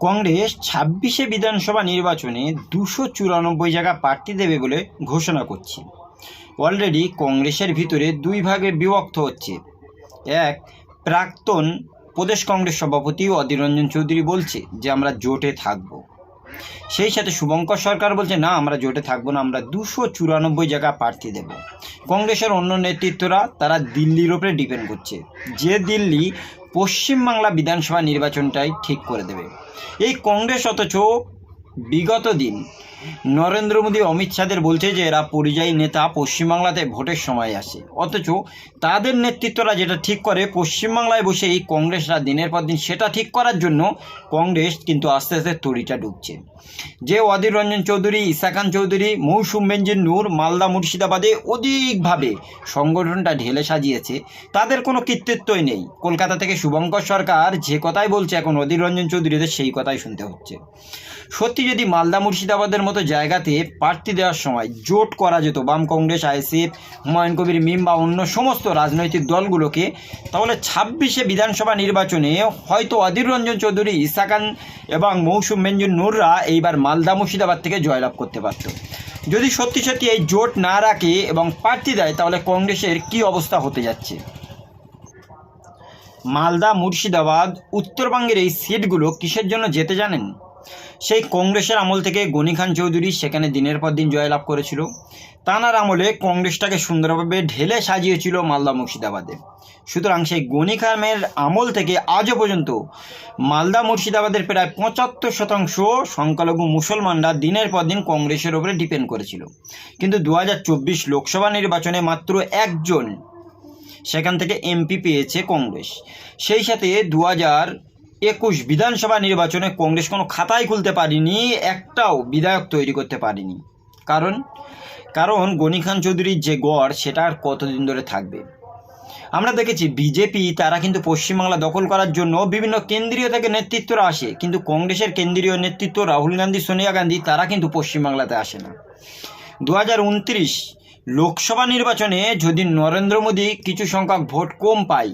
কংগ্রেস ছাব্বিশে বিধানসভা নির্বাচনে দুশো চুরানব্বই জায়গা প্রার্থী দেবে বলে ঘোষণা করছে। অলরেডি কংগ্রেসের ভিতরে দুই ভাগে বিভক্ত হচ্ছে। এক, প্রাক্তন প্রদেশ কংগ্রেস সভাপতি অধীর রঞ্জন চৌধুরী বলছে যে, আমরা জোটে থাকব। সেই সাথে শুভঙ্কর সরকার বলছে, না, আমরা জোটে থাকব না, আমরা দুশো চুরানব্বই জায়গা প্রার্থী দেব। কংগ্রেসের অন্য নেতৃত্বরা তারা দিল্লির ওপরে ডিপেন্ড করছে। যে দিল্লি পশ্চিমবাংলা বিধানসভা নির্বাচনটাই ঠিক করে দেবে। এই কংগ্রেস অথচ বিগত দিন নরেন্দ্র মোদী অমিত শাহদের বলছে যে এরা পরিযায়ী নেতা পশ্চিমবাংলাতে ভোটের সময় আসে। অথচ তাদের নেতৃত্বরা যেটা ঠিক করে, পশ্চিমবাংলায় বসে এই কংগ্রেসরা দিনের পর দিন সেটা ঠিক করার জন্য কংগ্রেস কিন্তু আস্তে আস্তে তড়িটা ঢুকছে। যে অধীর রঞ্জন চৌধুরী ইসা খান চৌধুরী, মৌসুম বেঞ্জির নূর, মালদা মুর্শিদাবাদে অধিকভাবে সংগঠনটা ঢেলে সাজিয়েছে, তাদের কোনো কৃতিত্বই নেই। কলকাতা থেকে শুভঙ্কর সরকার যে কথাই বলছে, এখন অধীর রঞ্জন চৌধুরীদের সেই কথাই শুনতে হচ্ছে। সত্যি যদি মালদা মুর্শিদাবাদের মতো জায়গাতে প্রার্থী দেওয়ার সময় জোট করা যেত, বাম কংগ্রেস, আইএসএফ, হুমায়ুন কবির মিম বা অন্য সমস্ত রাজনৈতিক দলগুলোকে, তাহলে ছাব্বিশে বিধানসভা নির্বাচনে হয়তো অধীর রঞ্জন চৌধুরী, ইসাকান এবং মৌসুম মেঞ্জুর নূররা এইবার মালদা মুর্শিদাবাদ থেকে জয়লাভ করতে পারত যদি সত্যি সত্যি এই জোট না রাখে এবং প্রার্থী দেয়, তাহলে কংগ্রেসের কি অবস্থা হতে যাচ্ছে? মালদা মুর্শিদাবাদ, উত্তরবঙ্গের এই সিটগুলো কিসের জন্য যেতে জানেন? সেই কংগ্রেসের আমল থেকে গনি খান চৌধুরী সেখানে দিনের পর দিন জয়লাভ করেছিল। তানার আমলে কংগ্রেসটাকে সুন্দরভাবে ঢেলে সাজিয়েছিল মালদা মুর্শিদাবাদে। সুতরাং সেই গনি খানের আমল থেকে আজও পর্যন্ত মালদা মুর্শিদাবাদের প্রায় পঁচাত্তর শতাংশ সংখ্যালঘু মুসলমানরা দিনের পর দিন কংগ্রেসের ওপরে ডিপেন্ড করেছিল। কিন্তু দু হাজার চব্বিশ লোকসভা নির্বাচনে মাত্র একজন সেখান থেকে এমপি পেয়েছে কংগ্রেস। সেই সাথে দু হাজার একুশ বিধানসভা নির্বাচনে কংগ্রেস কোনো খাতাই খুলতে পারেনি, একটাও বিধায়ক তৈরি করতে পারেনি। কারণ? কারণ গনি খান চৌধুরীর যে গড়, সেটা আর কতদিন ধরে থাকবে? আমরা দেখেছি বিজেপি, তারা কিন্তু পশ্চিমবাংলা দখল করার জন্য বিভিন্ন কেন্দ্রীয় থেকে নেতৃত্বরা আসে, কিন্তু কংগ্রেসের কেন্দ্রীয় নেতৃত্ব রাহুল গান্ধী, সোনিয়া গান্ধী, তারা কিন্তু পশ্চিমবাংলাতে আসে না। দু হাজার উনত্রিশ লোকসভা নির্বাচনে যদি নরেন্দ্র মোদী কিছু সংখ্যক ভোট কম পায়,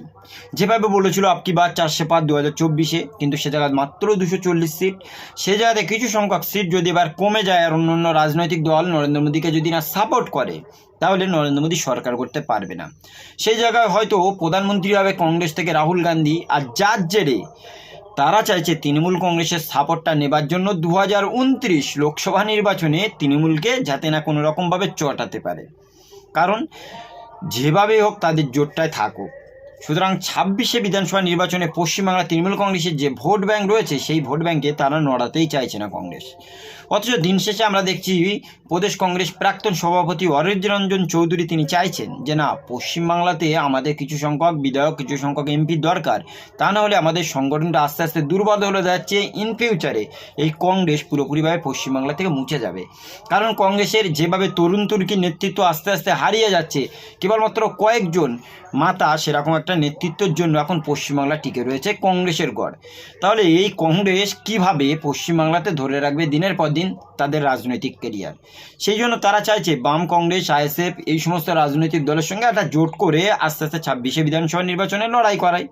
যেভাবে বলেছিল আপকি বার চারশো পাঁচ দু হাজার চব্বিশে, কিন্তু সে জায়গায় মাত্র দুশো চল্লিশ সিট। সে জায়গাতে কিছু সংখ্যক সিট যদি এবার কমে যায় আর অন্য অন্য রাজনৈতিক দল নরেন্দ্র মোদীকে যদি না সাপোর্ট করে, তাহলে নরেন্দ্র মোদী সরকার করতে পারবে না। সেই জায়গায় হয়তো প্রধানমন্ত্রী হবে কংগ্রেস থেকে রাহুল গান্ধী আর যার জেরে তারা চাইছে তৃণমূল কংগ্রেসের সাপোর্টটা নেবার জন্য দু হাজার উনত্রিশ লোকসভা নির্বাচনে তৃণমূলকে যাতে না কোনো রকমভাবে চটাতে পারে। কারণ যেভাবেই হোক তাদের জোটটায় থাকুক। সুতরাং ছাব্বিশে বিধানসভা নির্বাচনে পশ্চিমবাংলা তৃণমূল কংগ্রেসের যে ভোট ব্যাংক রয়েছে, সেই ভোট ব্যাংকে তারা নড়াতেই চাইছে না কংগ্রেস। অথচ দিন শেষে আমরা দেখছি প্রদেশ কংগ্রেস প্রাক্তন সভাপতি অরিজ রঞ্জন চৌধুরী তিনি চাইছেন যে, না, পশ্চিমবাংলাতে আমাদের কিছু সংখ্যক বিধায়ক, কিছু সংখ্যক এমপি দরকার। তা না হলে আমাদের সংগঠনটা আস্তে আস্তে দুর্বল হলে যাচ্ছে ইন ফিউচারে এই কংগ্রেস পুরোপুরিভাবে পশ্চিমবাংলা থেকে মুছে যাবে। কারণ কংগ্রেসের যেভাবে তরুণ তুর্কির নেতৃত্ব আস্তে আস্তে হারিয়ে যাচ্ছে, কেবলমাত্র কয়েকজন মাতা সেরকম একটা নেতৃত্বের জন্য এখন পশ্চিমবাংলা টিকে রয়েছে কংগ্রেসের গড়। তাহলে এই কংগ্রেস কীভাবে পশ্চিমবাংলাতে ধরে রাখবে দিনের পর দিন তাদের রাজনৈতিক কেরিয়ার সেই জন্য তারা চাইছে বাম কংগ্রেস আইএসএফ এই সমস্ত রাজনৈতিক দলের সঙ্গে একটা জোট করে আস্তে আস্তে ছাব্বিশে বিধানসভা নির্বাচনে লড়াই করায়।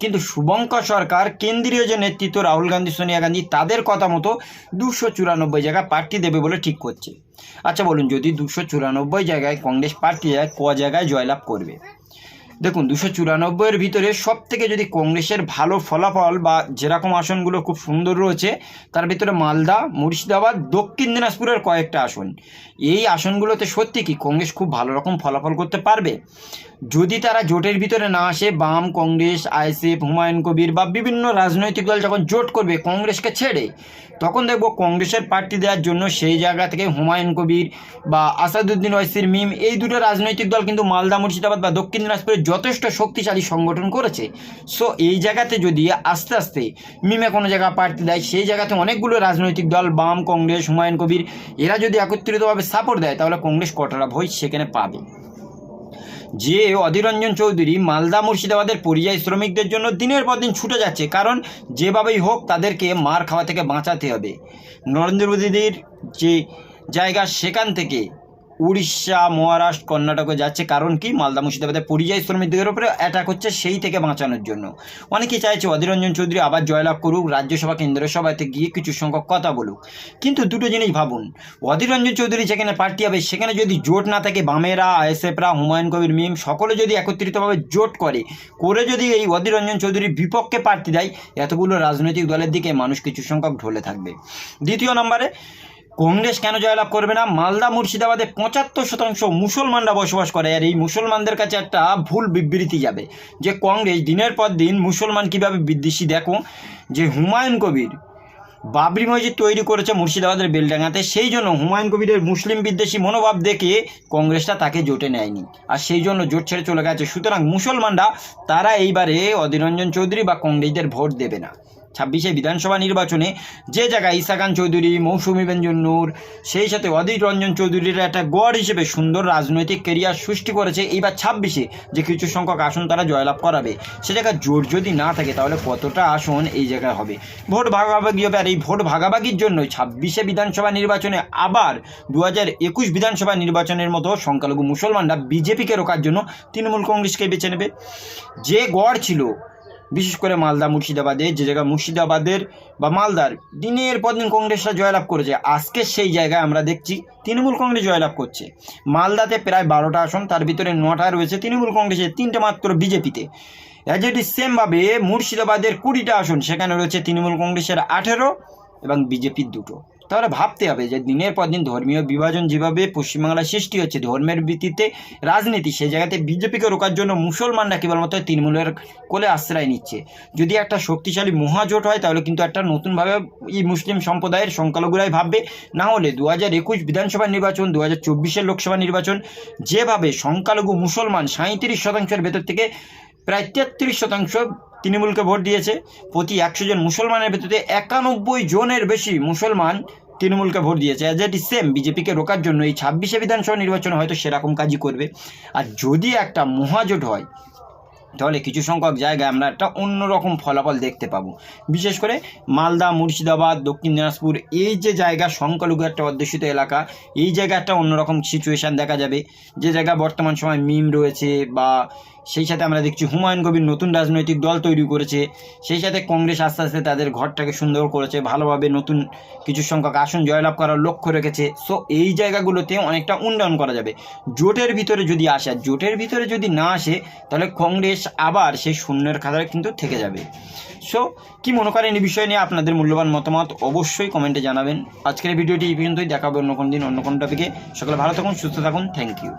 কিন্তু শুভঙ্কর সরকার, কেন্দ্রীয় যে নেতৃত্ব রাহুল গান্ধী, সোনিয়া গান্ধী, তাদের কথা মতো দুশো চুরানব্বই জায়গায় প্রার্থী দেবে বলে ঠিক করছে। আচ্ছা বলুন, যদি দুশো চুরানব্বই জায়গায় কংগ্রেস প্রার্থী যায় ক জায়গায় জয়লাভ করবে? দেখুন, দুশো চুরানব্বইয়ের ভিতরে সব থেকে যদি কংগ্রেসের ভালো ফলাফল বা যেরকম আসনগুলো খুব সুন্দর রয়েছে, তার ভিতরে মালদা, মুর্শিদাবাদ, দক্ষিণ দিনাজপুরের কয়েকটা আসন। এই আসনগুলোতে সত্যি কি কংগ্রেস খুব ভালো রকম ফলাফল করতে পারবে? যদি তারা জোটের ভিতরে না আসে, বাম, কংগ্রেস আইসিএফ হুমায়ুন কবির বা বিভিন্ন রাজনৈতিক দল যখন জোট করবে, কংগ্রেসকে ছেড়ে, তখন দেখব কংগ্রেসের প্রার্থী দেওয়ার জন্য সেই জায়গা থেকে হুমায়ুন কবির বা আসাদুদ্দিন ওয়াইসির মিম, এই দুটো রাজনৈতিক দল কিন্তু মালদা, মুর্শিদাবাদ বা দক্ষিণ দিনাজপুরে যথেষ্ট শক্তিশালী সংগঠন করেছে। সো এই জায়গাতে যদি আস্তে আস্তে মিমে কোনো জায়গা প্রার্থী দেয়, সেই জায়গাতে অনেকগুলো রাজনৈতিক দল, বাম, কংগ্রেস, হুমায়ুন কবির, এরা যদি একত্রিতভাবে সাপোর্ট দেয়, তাহলে কংগ্রেস কটরা ভোট সেখানে পাবে। যে অধীররঞ্জন চৌধুরী মালদা মুর্শিদাবাদের পরিযায়ী শ্রমিকদের জন্য দিনের পর দিন ছুটে যাচ্ছে, কারণ যেভাবেই হোক তাদেরকে মার খাওয়া থেকে বাঁচাতে হবে। নরেন্দ্র মোদীদের যে জায়গা, সেখান থেকে উড়িষ্যা, মহারাষ্ট্র, কর্ণাটকে যাচ্ছে। কারণ কি? মালদা, মুর্শিদাবাদে পরিযায়ী শ্রমিকদের উপরে অ্যাটাক হচ্ছে সেই থেকে বাঁচানোর জন্য। অনেকে চাইছে অধীর রঞ্জন চৌধুরী আবার জয়লাভ করুক, রাজ্যসভা কেন্দ্র সভাতে গিয়ে কিছু সংখ্যক কথা বলুক। কিন্তু দুটো জিনিস ভাবুন অধীর রঞ্জন চৌধুরী যেখানে পার্টি হবে, সেখানে যদি জোট না থাকে, বামেরা, আইএসএফরা, হুমায়ুন কবির, মিম, সকলে যদি একত্রিতভাবে জোট করে করে যদি এই অধীর রঞ্জন চৌধুরীর বিপক্ষে প্রার্থী দেয়, এতগুলো রাজনৈতিক দলের দিকে মানুষ কিছু সংখ্যক ঢলে থাকবে। দ্বিতীয় নম্বরে কংগ্রেস কেন জয়লাভ করবে না? মালদা, মুর্শিদাবাদে পঁচাত্তর শতাংশ মুসলমানরা বসবাস করে আর এই মুসলমানদের কাছে একটা ভুল বিবৃতি যাবে যে কংগ্রেস দিনের পর দিন মুসলমান কীভাবে বিদ্বেষী। দেখো যে হুমায়ুন কবির বাবরি মসজিদ তৈরি করেছে মুর্শিদাবাদের বেলডাঙ্গাতে, সেই জন্য হুমায়ুন কবিরের মুসলিম বিদ্বেষী মনোভাব দেখে কংগ্রেসটা তাকে জোটে নেয়নি আর সেই জন্য জোট ছেড়ে চলে গেছে। সুতরাং মুসলমানরা তারা এইবারে অধীররঞ্জন চৌধুরী বা কংগ্রেসদের ভোট দেবে না। ছাব্বিশে বিধানসভা নির্বাচনে যে জায়গায় ইসাকান চৌধুরী, মৌসুমী বেঞ্জন নূর, সেই সাথে অধীর রঞ্জন চৌধুরীর একটা গড় হিসেবে সুন্দর রাজনৈতিক কেরিয়ার সৃষ্টি করেছে। এইবার ছাব্বিশে যে কিছু সংখ্যক আসন তারা জয়লাভ করাবে, সে জায়গায় জোর যদি না থাকে তাহলে কতটা আসন এই জায়গায় হবে? ভোট ভাগাভাগি হবে আর এই ভোট ভাগাভাগির জন্যই ছাব্বিশে বিধানসভা নির্বাচনে আবার দু একুশ বিধানসভা নির্বাচনের মতো সংখ্যালঘু মুসলমানরা বিজেপিকে রোকার জন্য তৃণমূল কংগ্রেসকে বেছে নেবে। যে গড় ছিল বিশেষ করে মালদা, মুর্শিদাবাদে, যে জায়গা মুর্শিদাবাদের বা মালদার দিনের পর দিন কংগ্রেসরা জয়লাভ করেছে। আজকে সেই জায়গায় আমরা দেখছি তৃণমূল কংগ্রেস জয়লাভ করছে। মালদাতে প্রায় বারোটা আসন, তার ভিতরে নটা রয়েছে তৃণমূল কংগ্রেসের তিনটে মাত্র বিজেপিতে। অ্যাজ ইট সেমভাবে মুর্শিদাবাদের কুড়িটা আসন, সেখানে রয়েছে তৃণমূল কংগ্রেসের আঠেরো এবং বিজেপির দুটো। তাহলে ভাবতে হবে যে দিনের পর দিন ধর্মীয় বিভাজন যেভাবে পশ্চিমবাংলায় সৃষ্টি হচ্ছে, ধর্মের ভিত্তিতে রাজনীতি সেই জায়গাতে বিজেপিকে রোকার জন্য মুসলমানরা কেবলমাত্র তৃণমূলের কোলে আশ্রয় নিচ্ছে। যদি একটা শক্তিশালী মহাজোট হয়, তাহলে কিন্তু একটা নতুনভাবে এই মুসলিম সম্প্রদায়ের সংখ্যালঘুরাই ভাববে। না হলে দু হাজার একুশ বিধানসভা নির্বাচন দু হাজার চব্বিশের লোকসভা নির্বাচন, যেভাবে সংখ্যালঘু মুসলমান সাঁত্রিশ শতাংশের ভেতর থেকে প্রায় তেত্রিশ শতাংশ তৃণমূলকে ভোট দিয়েছে, প্রতি একশো জন মুসলমানের ভেতরে একানব্বই জনের বেশি মুসলমান তৃণমূলকে ভোট দিয়েছে। অ্যাজ এট ইজ সেম বিজেপিকে রোকার জন্য এই ছাব্বিশে বিধানসভা নির্বাচনে হয়তো সেরকম কাজই করবে। আর যদি একটা মহাজোট হয়, তাহলে কিছু সংখ্যক জায়গায় আমরা একটা অন্যরকম ফলাফল দেখতে পাবো। বিশেষ করে মালদা, মুর্শিদাবাদ, দক্ষিণ দিনাজপুর, এই যে জায়গা সংখ্যালঘু একটা অধ্যুষিত এলাকা, এই জায়গায় একটা অন্যরকম সিচুয়েশান দেখা যাবে। যে জায়গা বর্তমান সময় মিম রয়েছে বা সেই সাথে আমরা দেখছি হুমায়ুন কবির নতুন রাজনৈতিক দল তৈরি করেছে। সেই সাথে কংগ্রেস আস্তে আস্তে তাদের ঘরটাকে সুন্দর করেছে, ভালোভাবে নতুন কিছু সংখ্যক আসন জয়লাভ করার লক্ষ্য রেখেছে। সো এই জায়গাগুলোতে অনেকটা উন্নয়ন করা যাবে। জোটের ভিতরে যদি আসে, আর জোটের ভিতরে যদি না আসে, তাহলে কংগ্রেস আবার সেই শূন্যের খাতায় কিন্তু থেকে যাবে। সো কি মনে করেন এই বিষয় নিয়ে? আপনাদের মূল্যবান মতামত অবশ্যই কমেন্টে জানাবেন। আজকের ভিডিওটি এই পর্যন্তই। দেখাবে অন্য কোনো দিন অন্য কোনো টপিকে সকলে ভালো থাকুন, সুস্থ থাকুন। Thank you